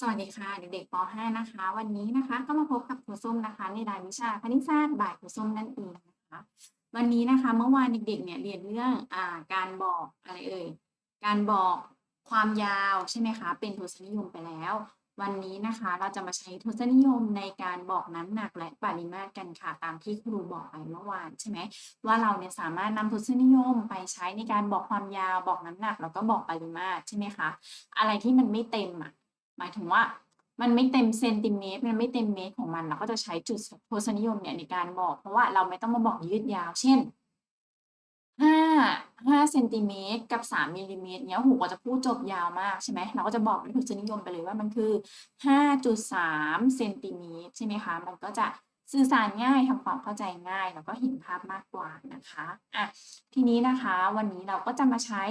สวัสดีค่ะ เด็กๆป .5 นะคะ วันนี้นะคะก็มาพบกับครูส้มนะคะ ในรายวิชาคณิตศาสตร์บ่ายครูส้มนั่นเองนะคะ วันนี้นะคะเมื่อวานเด็กๆเนี่ยเรียนเรื่องอ่าการบอกอะไรเอ่ยการบอกความยาวใช่ไหมคะเป็นทศนิยมไปแล้ว วันนี้นะคะเราจะมาใช้ทศนิยมในการบอกน้ำหนักและปริมาตรกันค่ะ ตามที่ครูบอกไปเมื่อวานใช่ไหมว่าเราเนี่ยสามารถนำทศนิยมไปใช้ในการบอกความยาวบอกน้ำหนักแล้วก็บอกปริมาตรใช่ไหมคะอะไรที่มันไม่เต็มอะ หมายถึงว่ามันไม่เต็มเซนติเมตร มันไม่เต็มเมตรของมัน เราก็จะใช้จุดทศนิยมเนี่ยในการบอก เพราะว่าเราไม่ต้องมาบอกยืดยาว เช่นห้าห้าเซนติเมตรกับสามมิลลิเมตรเนี้ยหูก็จะพูดจบยาวมากใช่ไหมเราก็จะบอกด้วยทศนิยมไปเลยว่ามันคือห้าจุดสามเซนติเมตรใช่ไหมคะ มันก็จะสื่อสารง่ายทำความเข้าใจง่าย แล้วก็เห็นภาพมากกว่านะคะอะทีนี้นะคะ วันนี้เราก็จะมาใช้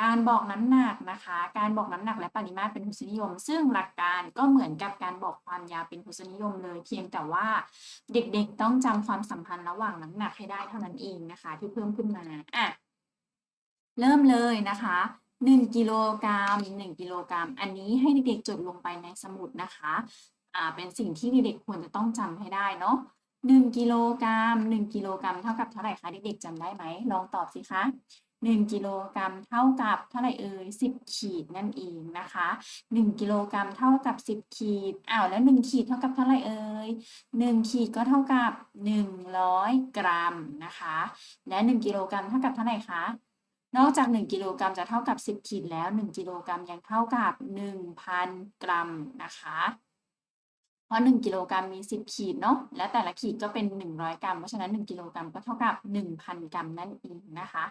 การบอกน้ำหนักนะคะ การบอกน้ำหนักและปริมาตรเป็นทศนิยม ซึ่งหลักการก็เหมือนกับการบอกความยาวเป็นทศนิยมเลย เพียงแต่ว่าเด็กๆต้องจำความสัมพันธ์ระหว่างน้ำหนักให้ได้เท่านั้นเองนะคะ ที่เพิ่มขึ้นมาอะเริ่มเลยนะคะ1กิโลกรัม1กิโลกรัม อันนี้ให้เด็กๆจดลงไปในสมุดนะคะอ่าเป็นสิ่งที่เด็กๆควรจะต้องจำให้ได้เนาะ1กิโลกรัม1กิโลกรัมเท่ากับเท่าไหร่คะเด็กๆจำได้ไหมลองตอบสิคะ 1 กิโลกรัมเท่ากับเท่าไหร่เอ่ย10 ขีดนั่นเองนะคะ 1 กิโลกรัมเท่ากับ 10 ขีดอ้าวแล้ว 1 ขีดเท่ากับเท่าไหร่เอ่ย1 ขีดก็เท่ากับ 100 กรัมนะคะ และ 1 กิโลกรัมเท่ากับเท่าไหร่คะนอกจาก 1 กิโลกรัมจะเท่ากับ 10 ขีดแล้ว 1 กิโลกรัมยังเท่ากับ 1,000 กรัมนะคะ ราะ 1 กิโลกรัมมี 10 ขีดเนาะและแต่ละขีดก็เป็น 100 กรัม เพราะฉะนั้น 1 กิโลกรัมก็เท่ากับ 1,000 กรัมนั่นเองนะคะ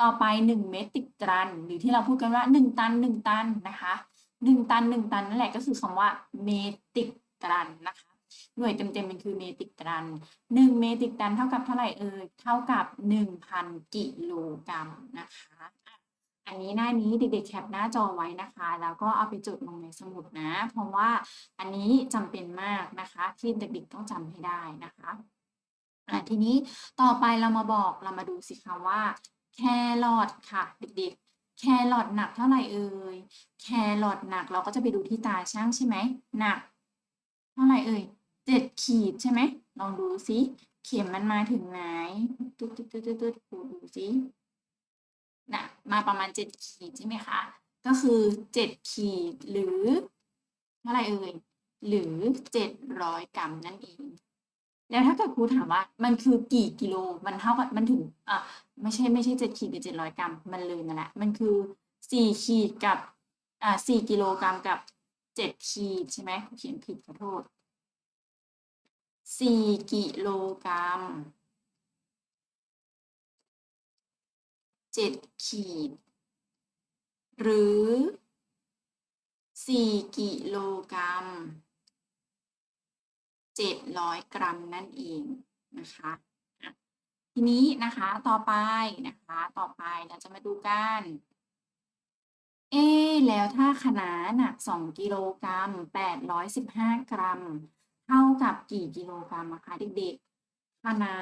ต่อไป 1 เมตรตัน หรือที่เราพูดกันว่า 1 ตัน 1 ตันนะคะ1ตัน 1 ตันนั่นแหละก็คือคำว่าเมตรตันนะคะหน่วยเต็มๆมันคือเมตรตัน 1 เมตรตันเท่ากับเท่าไหร่เอ่ยเท่ากับ 1,000 กิโลกรัมนะคะ อันนี้หน้านี้เด็กๆแคปหน้าจอไว้นะคะ แล้วก็เอาไปจดลงในสมุดนะ เพราะว่าอันนี้จำเป็นมากนะคะ ที่เด็กๆต้องจำให้ได้นะคะอะทีนี้ต่อไปเรามาบอกเรามาดูสิคะว่าแครอทค่ะ เด็กๆ แครอทหนักเท่าไหร่เอ่ยแครอทหนักเราก็จะไปดูที่ตาช่างใช่ไหมหนัก เท่าไหร่เอ่ยเจ็ดขีดใช่ไหมลองดูสิเข็มมันมาถึงไหนตึ๊ดตึ๊ดตึ๊ดตึ๊ดดูสิ มาประมาณเจ็ดขีดใช่ไหมคะ ก็คือเจ็ดขีดหรือเท่าไรเอ่ยหรือเจ็ดร้อยกรัมนั่นเอง แล้วถ้าเกิดครูถามว่ามันคือกี่กิโลมันเท่ากับมันถึงอะไม่ใช่ไม่ใช่เจ็ดขีดหรือเจ็ดร้อยกรัมมันเลยนั่นแหละมันคือสี่ขีดกับอ่าสี่กิโลกรัมกับเจ็ดขีดใช่ไหมเขียนผิดขอโทษสี่กิโลกรัม เจ็ดขีด หรือสี่กิโลกรัมเจ็ดร้อยกรัมนั่นเองนะคะทีนี้นะคะต่อไปนะคะต่อไปเราจะมาดูกันเอแล้วถ้าขนาหนักสองกิโลกรัมแปดร้อยสิบห้ากรัม เท่ากับกี่กิโลกรัมนะคะเด็กๆ คะน้า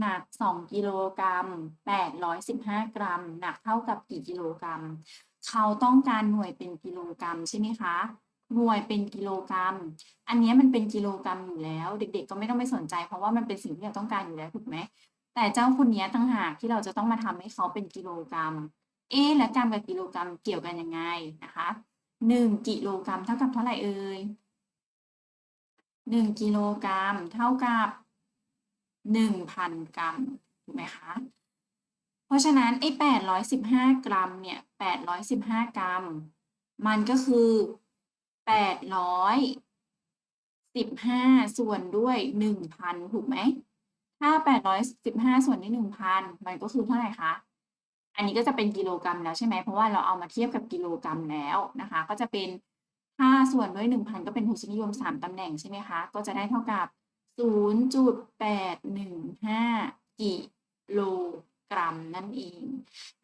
หนัก 2 กิโลกรัม 815 กรัม หนักเท่ากับกี่กิโลกรัม เขาต้องการหน่วยเป็นกิโลกรัมใช่ไหมคะ หน่วยเป็นกิโลกรัม อันนี้มันเป็นกิโลกรัมอยู่แล้ว เด็ก ๆ ก็ไม่ต้องไปสนใจ เพราะว่ามันเป็นสิ่งที่เราต้องการอยู่แล้วถูกไหม แต่เจ้าคนนี้ตั้งหากที่เราจะต้องมาทำให้เขาเป็นกิโลกรัม เอ๊และกรัมกับกิโลกรัมเกี่ยวกันยังไงนะคะหนึ่งกิโลกรัมเท่ากับเท่าไหร่เอ่ยหนึ่งกิโลกรัมเท่ากับ หนึ่งพันกรัมถูกไหมคะเพราะฉะนั้นไอ้แปดร้อยสิบห้ากรัมเนี่ยแปดร้อยสิบห้ากรัม มันก็คือแปดร้อยสิบห้าส่วนด้วยหนึ่งพันถูกไหมถ้าแปดร้อยสิบห้าส่วนด้วยหนึ่งพันมันก็คือเท่าไหร่คะ อันนี้ก็จะเป็นกิโลกรัมแล้วใช่ไหม เพราะว่าเราเอามาเทียบกับกิโลกรัมแล้วนะคะ ก็จะเป็นถ้าส่วนด้วยหนึ่งพันก็เป็นทศนิยมสามตำแหน่งใช่ไหมคะ ก็จะได้เท่ากับ 0.815 กิโลกรัมนั่นเอง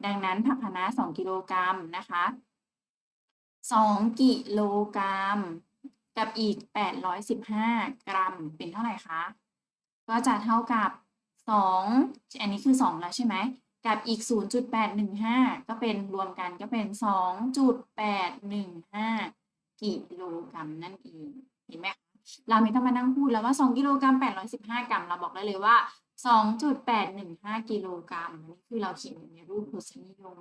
ดังนั้นผักคะน้า2กิโลกรัมนะคะ2กิโลกรัมกับอีก 815 กรัมเป็นเท่าไหร่คะ ก็จะเท่ากับ 2 อันนี้คือ 2 แล้วใช่ไหม กับอีก 0.815 ก็เป็นรวมกันก็เป็น 2.815 กิโลกรัมนั่นเอง เห็นไหมคะ เราไม่ต้องมานั่งพูดแล้วว่า 2 กิโลกรัม815 กรัม เราบอกได้เลยว่า 2.815 กิโลกรัมนนี้คือเราเขียนในรูปทศนิยม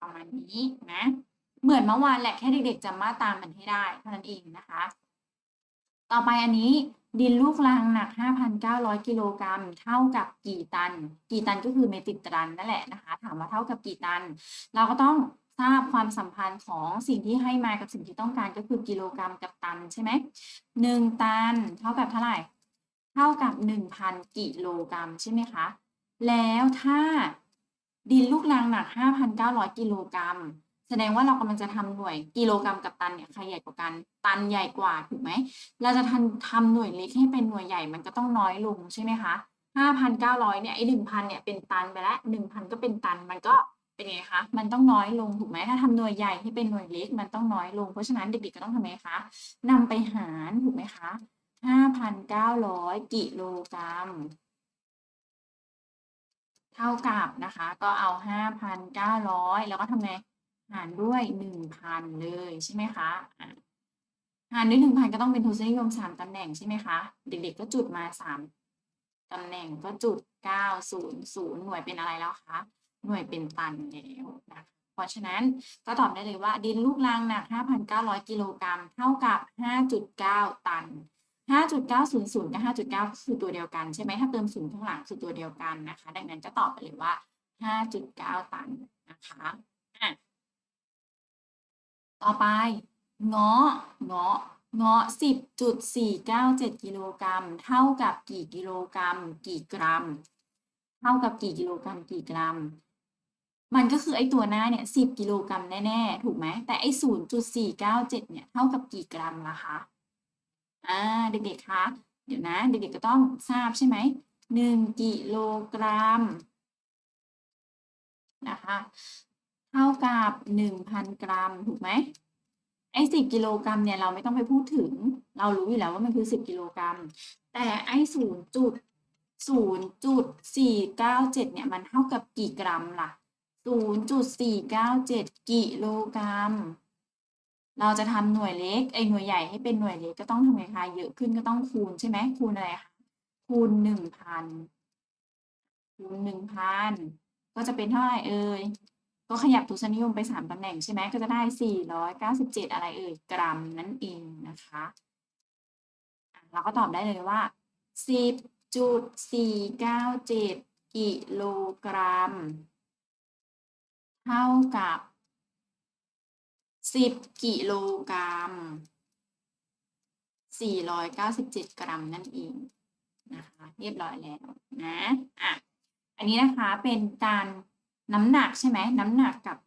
ประมาณนี้นะ เหมือนเมื่อวานแหละแค่เด็กๆจำมาตรามันให้ได้เท่านั้นเองนะคะ ต่อไปอันนี้ดินลูกรังหนัก 5,900 กิโลกรัม เท่ากับกี่ตัน กี่ตันก็คือเมตริกตันนั่นแหละนะคะ ถามว่าเท่ากับกี่ตัน เราก็ต้อง ทราบความสัมพันธ์ของสิ่งที่ให้มากับสิ่งที่ต้องการก็คือกิโลกรัมกับตันใช่ไหมหนึ่งตันเท่ากับเท่าไหร่ เท่ากับ 1,000 กิโลกรัมใช่ไหมคะ แล้วถ้าดินลูกรังหนัก 5,900 กิโลกรัม แสดงว่าเรากำลังจะทำหน่วยกิโลกรัมกับตันเนี่ยใครใหญ่กว่ากัน ตันใหญ่กว่าถูกไหม เราจะทำทำหน่วยเล็กให้เป็นหน่วยใหญ่มันก็ต้องน้อยลงใช่ไหมคะ5,900เนี่ยไอ้1,000เนี่ยเป็นตันไปแล้ว1,000 ก็เป็นตันมันก็ เป็นไงคะมันต้องน้อยลงถูกไหมถ้าทำหน่วยใหญ่ให้เป็นหน่วยเล็กมันต้องน้อยลง เพราะฉะนั้นเด็กๆก็ต้องทำไงคะนำไปหารถูกไหมคะ5,900กิโลกรัมเท่ากับนะคะ ก็เอา5,900แล้วก็ทำไงหารด้วย1,000เลยใช่ไหมคะหารด้วย1,000ก็ต้องเป็นทศนิยม3ตำแหน่งใช่ไหมคะเด็กๆก็จุดมา3ตำแหน่งก็จุด900หน่วยเป็นอะไรแล้วคะ หน่วยเป็นตันแล้วนะเพราะฉะนั้นก็ตอบได้เลยว่า ดินลูกรังหนัก 5,900 กิโลกรัมเท่ากับ 5.9 ตัน 5.900 กับ 5.9 คือตัวเดียวกันใช่ไหมถ้าเติมศูนย์ข้างหลังคือตัวเดียวกันนะคะ ดังนั้นก็ตอบไปเลยว่า 5.9 ตันนะคะอะต่อไปเงาะเงาะเงาะ10.497 กิโลกรัม เท่ากับกี่กิโลกรัม กี่กรัม เท่ากับกี่กิโลกรัม กี่กรัม มันก็คือไอ้ตัวหน้าเนี่ย10กิโลกรัมแน่ๆ ถูกไหม แต่ไอ้0.497เนี่ย เท่ากับกี่กรัมล่ะคะอ่าเด็กๆคะเดี๋ยวนะ เด็กๆก็ต้องทราบใช่ไหม1กิโลกรัมนะคะเท่ากับ1,000กรัม ถูกไหมไอ้10กิโลกรัมเนี่ยเราไม่ต้องไปพูดถึง เรารู้อยู่แล้วว่ามันคือ10กิโลกรัม แต่ไอ้0.0.497เนี่ยมันเท่ากับกี่กรัมล่ะ 0.497 กิโลกรัม เราจะทำหน่วยเล็กไอ้หน่วยใหญ่ให้เป็นหน่วยเล็กก็ต้องทำไงคะเยอะขึ้นก็ต้องคูณใช่ไหมคูณอะไรคะคูณ1,000คูณ1,000 ก็จะเป็นเท่าไหร่เอ่ยก็ขยับทศนิยมไป 3ตำแหน่งใช่ไหมก็จะได้ 497 อะไรเอ่ยกรัมนั่นเองนะคะอะเราก็ตอบได้เลยว่า 10.497 กิโลกรัม เท่ากับ 10 กิโลกรัม 497 กรัมนั่นเองนะคะ เรียบร้อยแล้วนะอะอันนี้นะคะเป็นการน้ำหนักใช่ไหมน้ำหนักกับ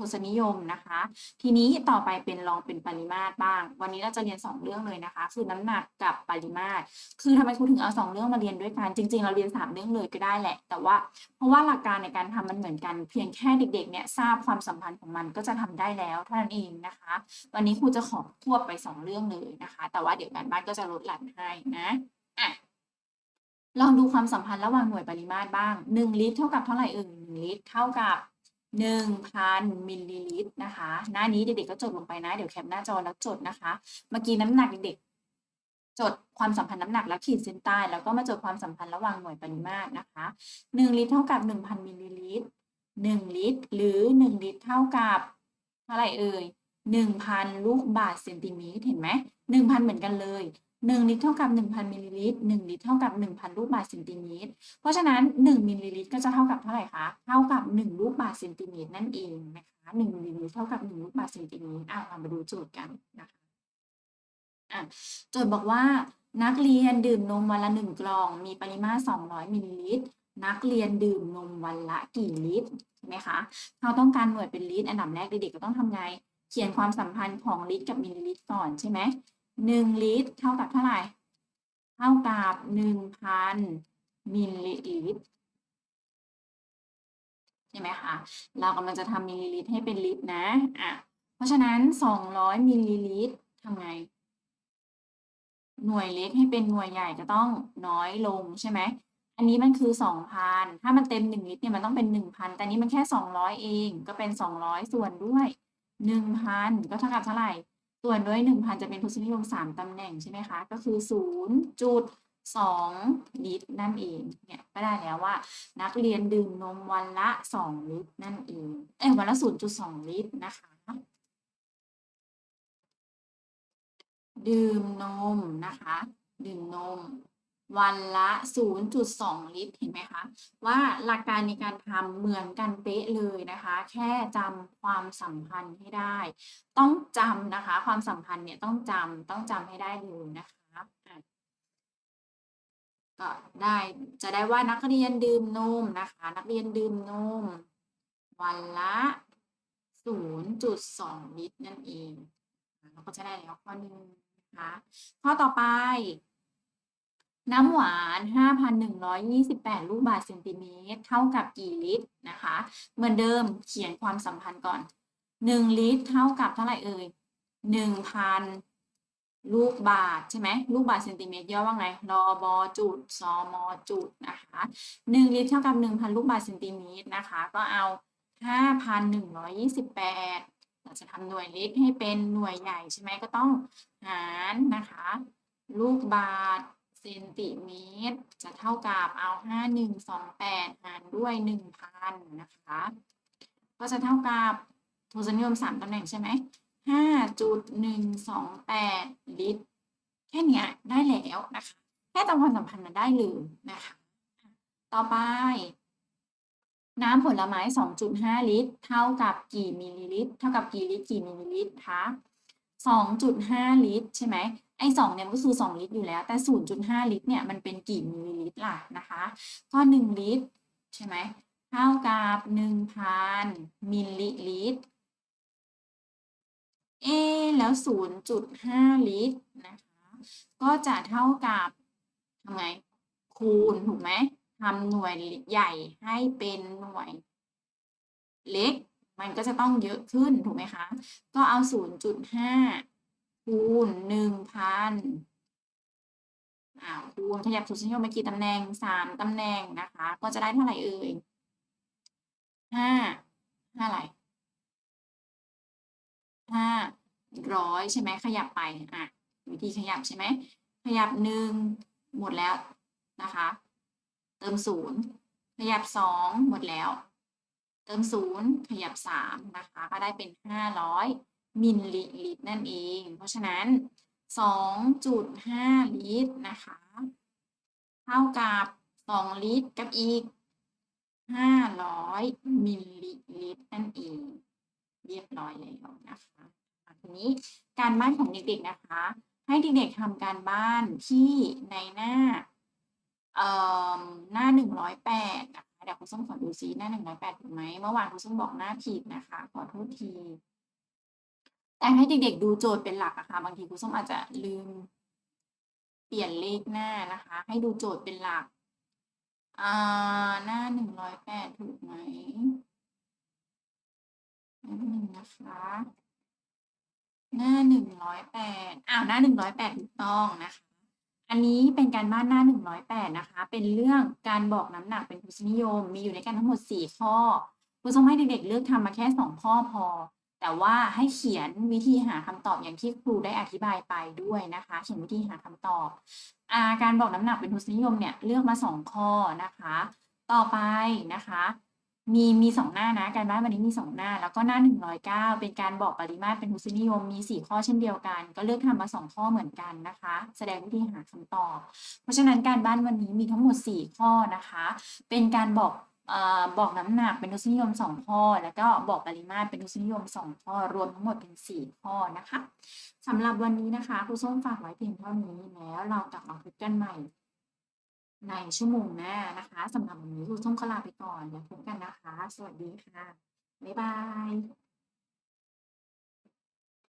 ทศนิยมนะคะ ทีนี้ต่อไปเป็นลองเป็นปริมาตรบ้าง วันนี้เราจะเรียน 2 เรื่องเลยนะคะ คือน้ำหนักกับปริมาตร คือทำไมครูถึงเอาสองเรื่องมาเรียนด้วยกัน จริง ๆ เราเรียน 3 เรื่องเลยก็ได้แหละ แต่ว่าเพราะว่าหลักการในการทำมันเหมือนกัน เพียงแค่เด็กๆเนี่ยทราบความสัมพันธ์ของมันก็จะทำได้แล้วเท่านั้นเองนะคะ วันนี้ครูจะขอควบไป 2 เรื่องเลยนะคะ แต่ว่าเดี๋ยวการบ้านก็จะลดหลั่นให้นะอะลองดูความสัมพันธ์ระหว่างหน่วยปริมาตรบ้าง 1 ลิตรเท่ากับเท่าไหร่เอ่ย1ลิตรเท่ากับ 1,000 มิลลิลิตรนะคะ หน้านี้เด็กๆก็จดลงไปนะ เดี๋ยวแคปหน้าจอแล้วจดนะคะ เมื่อกี้น้ำหนักเด็กๆจดความสัมพันธ์น้ำหนักแล้วขีดเส้นใต้ แล้วก็มาจดความสัมพันธ์ระหว่างหน่วยปริมาตรนะคะ 1 ลิตรเท่ากับ 1,000 มิลลิลิตร 1 ลิตร หรือ 1 ลิตรเท่ากับเท่าไหร่เอ่ย 1,000 ลูกบาศก์เซนติเมตรเห็นไหม1,000 เหมือนกันเลย 1 ลิตรเท่ากับ 1,000มิลลิลิตร1ลิตรเท่ากับ 1,000 ลูกบาศก์เซนติเมตร เพราะฉะนั้น 1มิลลิลิตรก็จะเท่ากับเท่าไหร่คะ เท่ากับ 1 ลูกบาศก์เซนติเมตรนั่นเองนะคะ1มิลลิลิตรเท่ากับ 1 ลูกบาศก์เซนติเมตรอะเรามาดูโจทย์กันนะคะอะโจทย์บอกว่านักเรียนดื่มนมวันละ 1 กล่อง มีปริมาตร 200มิลลิลิตร นักเรียนดื่มนมวันละกี่ลิตรใช่ไหมคะเราต้องการหน่วยเป็นลิตร อันดับแรกเด็กๆก็ต้องทำไง เขียนความสัมพันธ์ของลิตรกับมิลลิลิตรก่อนใช่ไหม 1 ลิตร เท่ากับเท่าไหร่ เท่ากับหนึ่งพันมิลลิลิตรใช่ไหมคะ เรากำลังจะทำมิลลิลิตรให้เป็นลิตรนะ อะ เพราะฉะนั้นสองร้อยมิลลิลิตรทำไง หน่วยเล็กให้เป็นหน่วยใหญ่ก็ต้องน้อยลงใช่ไหม อันนี้มันคือสองพันถ้ามันเต็มหนึ่งลิตรเนี่ยมันต้องเป็นหนึ่งพันแต่นี้มันแค่สองร้อยเอง ก็เป็นสองร้อยส่วนด้วยหนึ่งพันก็เท่ากับเท่าไหร่ ส่วนด้วยหนึ่งพันจะเป็นทศนิยมสามตำแหน่งใช่ไหมคะ ก็คือศูนย์จุดสองลิตรนั่นเอง เนี่ยก็ได้แล้วว่า นักเรียนดื่มนมวันละสองลิตรนั่นเอง เอ้ยวันละศูนย์จุดสองลิตรนะคะ ดื่มนมนะคะ ดื่มนม วันละ 0.2 ลิตร เห็นไหมคะ ว่าหลักการในการทำเหมือนกันเป๊ะเลยนะคะ แค่จำความสัมพันธ์ให้ได้ ต้องจำนะคะ ความสัมพันธ์เนี่ยต้องจำต้องจำให้ได้เลยนะคะอะก็ได้จะได้ว่านักเรียนดื่มนมนะคะ นักเรียนดื่มนม วันละ 0.2 ลิตรนั่นเองเราก็จะได้แล้วข้อหนึ่งนะคะข้อต่อไป น้ำหวาน 5,128 ลูกบาศก์เซนติเมตร เท่ากับกี่ลิตรนะคะ เหมือนเดิมเขียนความสัมพันธ์ก่อน 1 ลิตร เท่ากับเท่าไหร่เอ่ย 1,000 ลูกบาศก์ใช่ไหมลูกบาศก์เซนติเมตรย่อว่าไงรอบอจุดซอมอจุดนะคะ 1 ลิตร เท่ากับ 1,000 ลูกบาศก์เซนติเมตรนะคะ ก็เอา 5,128 เราจะทำหน่วยเล็กให้เป็นหน่วยใหญ่ใช่ไหมก็ต้องหารนะคะ ลูกบาศก์ เซนติเมตร จะเท่ากับเอาห้าหนึ่งสองแปดหารด้วยหนึ่งพันนะคะ ก็จะเท่ากับโทศนิยมสามตำแหน่งใช่ไหมห้าจุดหนึ่งสองแปดลิตร แค่นี้ได้แล้วนะคะ แค่ตามความสัมพันธ์มาได้เลยนะคะ ต่อไป น้ำผลไม้ 2.5 ลิตร เท่ากับกี่มิลลิลิตร เท่ากับกี่ลิตรกี่มิลลิลิตรคะ 2.5 ลิตร ใช่ไหมไอ้2เนี่ยมันก็คือ 2 ลิตรอยู่แล้ว แต่ 0.5 ลิตรเนี่ยมันเป็นกี่มิลลิลิตรล่ะนะคะก็ 1 ลิตร ใช่ไหมเท่ากับ 1,000 มิลลิลิตรเอแล้ว 0.5 ลิตรนะคะก็จะเท่ากับทำไงคูณถูกไหมทำหน่วยใหญ่ให้เป็นหน่วยเล็ก มันก็จะต้องเยอะขึ้นถูกไหมคะ ก็เอา 0.5 คูณ 1,000อ่าคูณขยับทศนิยมมากี่ตำแหน่ง 3 ตำแหน่งนะคะ ก็จะได้เท่าไหร่เอ่ย 5 5อะไร500ใช่ไหมขยับไปอะวิธีขยับใช่ไหมขยับ1หมดแล้วนะคะ เติม0ขยับ2หมดแล้ว ติม 0 ขยับ 3 นะคะ ก็ได้เป็น 500 มิลลิลิตรนั่นเอง เพราะฉะนั้น 2.5 ลิตรนะคะ เท่ากับ 2 ลิตรกับอีก 500 มิลลิลิตรนั่นเอง เรียบร้อยแล้วนะคะทีนี้การบ้านของเด็กๆนะคะ ให้เด็กๆทำการบ้านที่ในหน้าหน้า 108นะคะเดี๋ยวคุณ ส้มขอดูซิหน้า108ถูกไหมเมื่อวานคุณส้มบอกหน้าผิดนะคะ ขอโทษที แต่ให้เด็กๆดูโจทย์เป็นหลักอะค่ะบางทีคุณส้มอาจจะลืม เปลี่ยนเลขหน้านะคะ ให้ดูโจทย์เป็นหลักอ่าหน้า108ถูกไหมแป๊บนึงนะคะหน้า108อ้าว หน้า108ถูกต้องนะคะ อันนี้เป็นการบ้านหน้า 108 นะคะ เป็นเรื่องการบอกน้ำหนักเป็นทศนิยม มีอยู่ในกันทั้งหมด 4 ข้อครูส้มให้เด็กๆ เลือกทำมาแค่ 2 ข้อพอ แต่ว่าให้เขียนวิธีหาคำตอบอย่างที่ครูได้อธิบายไปด้วยนะคะ เขียนวิธีหาคำตอบอาการบอกน้ำหนักเป็นทศนิยมเนี่ยเลือกมา 2 ข้อนะคะ ต่อไปนะคะ มีมีสองหน้านะการบ้านวันนี้มีสองหน้า แล้วก็หน้า109เก้าเป็นการบอกปริมาตรเป็นทศนิยมมี4ข้อเช่นเดียวกัน ก็เลือกทำมา2ข้อเหมือนกันนะคะ แสดงวิธีหาคำตอบ เพราะฉะนั้นการบ้านวันนี้มีทั้งหมด4ข้อนะคะ เป็นการบอกอบอกน้ำหนักเป็นทศนิยม2ข้อ แล้วก็บอกปริมาตรเป็นทศนิยม2ข้อ รวมทั้งหมดเป็น4ข้อนะคะสำหรับวันนี้นะคะครูส้มฝากไว้เพียงเท่านี้แล้วเรากลับมาพบกันใหม่ ในชั่วโมงหน้านะคะสำหรับวันนี้ครูส้มก็ลาไปก่อนแล้วพบกันนะคะ สวัสดีค่ะ บ๊ายบาย